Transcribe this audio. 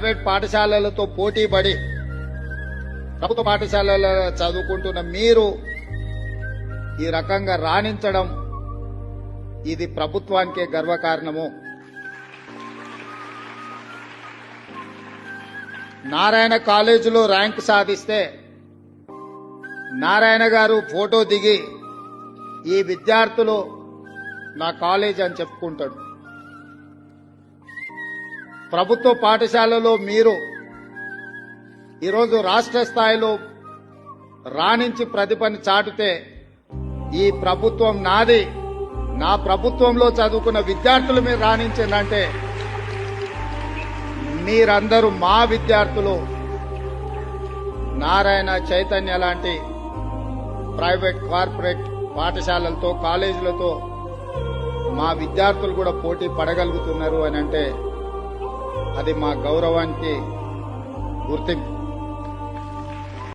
Private పాఠశాలలతో పోటీ పడి ప్రభుత్వ పాఠశాలలో చదువుకుంటున్న మీరు ఈ రకంగా రాణించడం ఇది ప్రభుత్వానికే గర్వకారణము. నారాయణ కాలేజీలో ర్యాంక్ సాధిస్తే నారాయణ గారు ఫోటో దిగి ఈ విద్యార్థులు నా కాలేజ్ అని చెప్పుకుంటాడు. ప్రభుత్వ పాఠశాలలో మీరు ఈరోజు రాష్ట్ర స్థాయిలో రాణించి ప్రతిభని చాటితే ఈ ప్రభుత్వం నాది. నా ప్రభుత్వంలో చదువుకున్న విద్యార్థులు మీరు రాణించిందంటే మీరందరూ మా విద్యార్థులు. నారాయణ చైతన్య లాంటి ప్రైవేట్ కార్పొరేట్ పాఠశాలలతో కాలేజీలతో మా విద్యార్థులు కూడా పోటీ పడగలుగుతున్నారు అని అంటే అది మా గౌరవానికి గుర్తింపు.